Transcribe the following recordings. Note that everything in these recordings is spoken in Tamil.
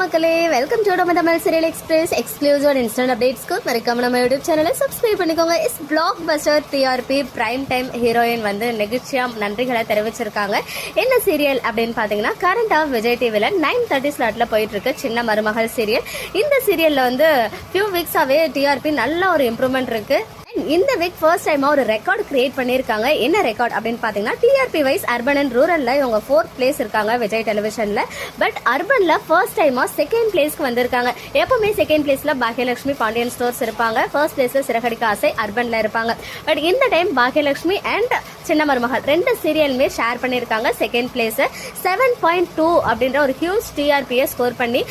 மக்களே வெல்கம் டு நம்ம Tamil serial express exclusive and instant அப்டேட்ஸ்க்கு மறக்காம நம்ம யூடியூப் சேனலை சப்ஸ்கிரைப் பண்ணிக்கோங்க. Is blockbuster TRP prime time heroine வந்து நெகிழ்ச்சியாக நன்றிகளை தெரிவிச்சிருக்காங்க. என்ன சீரியல் அப்படின்னு பாத்தீங்கன்னா கரண்டா விஜய் டிவில நைன் தேர்ட்டி ஸ்லாட்ல போயிட்டு இருக்கு சின்ன மருமகள் சீரியல் இந்த சீரியல்ல வந்து ஃபியூ வீக்ஸாவே டிஆர்பி நல்ல ஒரு இம்ப்ரூவ்மெண்ட் இருக்கு. இந்த வீக் ஃபர்ஸ்ட் டைமா ஒரு ரெக்கார்டு கிரியேட் பண்ணியிருக்காங்க என்ன ரெக்கார்ட் அப்படின்னு பார்த்தீங்கன்னா டிஆர்பி வைஸ் அர்பன் அண்ட் ரூரல்ல இவங்க ஃபோர்த் பிளேஸ் இருக்காங்க விஜய் டெலிவிஷன்ல பட் அர்பன்ல ஃபர்ஸ்ட் டைமா செகண்ட் பிளேஸ்க்கு வந்திருக்காங்க. எப்பவுமே செகண்ட் பிளேஸ்ல பாக்யலட்சுமி பாண்டியன் ஸ்டோர்ஸ் இருப்பாங்க. ஃபர்ஸ்ட் பிளேஸ்ல சிறகடிக்க ஆசை அர்பன்ல இருப்பாங்க. பட் இந்த டைம் பாக்யலட்சுமி அண்ட் சின்ன மருமகள் ரெண்டு சீரியலுமே ஷேர் பண்ணியிருக்காங்க second place seven point two அப்படின்ற ஒரு ஹியூஜ் டிஆர்பியை ஸ்கோர் பண்ணி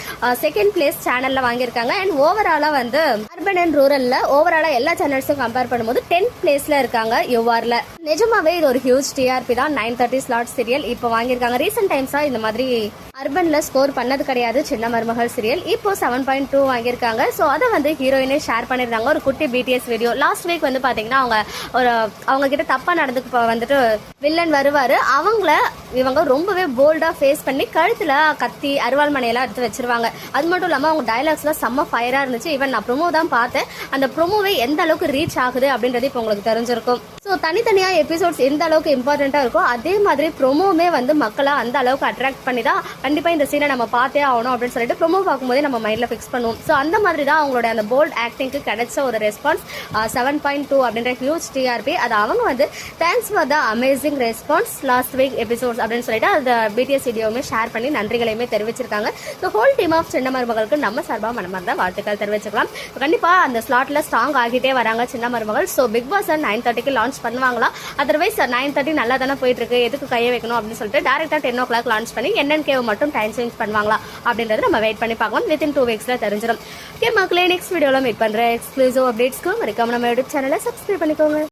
செகண்ட் பிளேஸ் சேனல்ல வாங்கியிருக்காங்க. அண்ட் ஓவராலா வந்து அர்பன் அண்ட் ரூரல்ல ஓவராலா எல்லா சேனல்ஸும் கம்பேர் பண்ணும்போது டென்த் பிளேஸ்ல இருக்காங்க யுவார்ல நிஜமாவே இது ஒரு ஹியூஜ் டிஆர்பி தான். நைன் தேர்ட்டி ஸ்லாட் சீரியல் இப்போ வாங்கியிருக்காங்க. ரீசெண்ட் டைம்ஸா இந்த மாதிரி அர்பன்ல ஸ்கோர் பண்ணது கிடையாது. சின்ன மருமகள் சீரியல் இப்போ செவன் பாயிண்ட் டூ வாங்கியிருக்காங்க. ஸோ அதை வந்து ஹீரோயினே ஷேர் பண்ணியிருந்தாங்க. ஒரு குட்டி பிடிஎஸ் வீடியோ லாஸ்ட் வீக் வந்து பாத்தீங்கன்னா அவங்க ஒரு அவங்க கிட்ட தப்பா நடந்துக்கு வந்துட்டு வில்லன் வருவாரு. அவங்கள இவங்க ரொம்பவே போல்டா ஃபேஸ் பண்ணி கழுத்துல கத்தி அருவாள் மனையெல்லாம் எடுத்து வச்சிருவாங்க. அது மட்டும் இல்லாம அவங்க டைலாக்ஸ்லாம் செம்ம ஃபயரா இருந்துச்சு. ஈவன் நான் ப்ரொமோ தான் பார்த்தேன். அந்த ப்ரொமோவே எந்த அளவுக்கு ரீச் ஆகுது அப்படின்றது இப்போ உங்களுக்கு தெரிஞ்சிருக்கும். ஸோ தனித்தனியாக எபிசோட்ஸ் எந்த அளவுக்கு இம்பார்ட்டண்ட்டாக இருக்கோ அதே மாதிரி ப்ரொமோவுமே வந்து மக்களை அந்த அளவுக்கு அட்ராக்ட் பண்ணி தான் கண்டிப்பாக இந்த சீனை நம்ம பார்த்தே ஆகணும் அப்படின்னு சொல்லிட்டு ப்ரொமோ பார்க்கும்போதே நம்ம மைண்டில் ஃபிக்ஸ் பண்ணுவோம். ஸோ அந்த மாதிரி தான் அவங்களோட அந்த போல்ட் ஆக்டிங்க்கு கிடைச்ச ஒரு ரெஸ்பான்ஸ் செவன் பாயிண்ட் டூ அப்படின்ற ஹியூஜ் டிஆர்பி அது அவங்க வந்து thanks for the amazing response last week episodes அப்படின்னு சொல்லிட்டு அந்த பிடிஎஸ் வீடியோவுமே ஷேர் பண்ணி நன்றிகளையுமே தெரிவிச்சிருக்காங்க. ஸோ ஹோல் டீம் ஆஃப் சின்ன மருமகளுக்கு நம்ம சார்பாக மனமார்ந்த வாழ்த்துக்கள் தெரிவிச்சுக்கலாம். கண்டிப்பாக அந்த ஸ்லாட்டில் ஸ்ட்ராங் ஆகிட்டே வராங்க Chinna Marumagal. So Bigg Boss nine தேர்ட்டிக்கு லான்ச் பண்ணுவாங்களா? அதர்வைஸ் நைன் தேர்ட்டி நல்லா தானே போயிட்டு இருக்கு எதுக்கு கையை வைக்கணும் அப்படின்னு சொல்லிட்டு டேரெக்டாக டென் ஓ கிளாக் லான்ச் பண்ணி என்என்கே மட்டும் டைம் சேஞ்ச் பண்ணுவாங்களா அப்படின்றது நம்ம வெயிட் பண்ணி பார்க்கலாம். வித்தின் டூ வீக்ஸில் தெரிஞ்சிடும். ஓகே மக்களே நெக்ஸ்ட் வீடியோவில் மீட் பண்றேன். எக்ஸ்க்ளூசிவ் அப்டேட்ஸ்க்கு மறக்காம நம்ம யூடியூப் சேனலை சப்ஸ்கிரைப் பண்ணிக்கோங்க.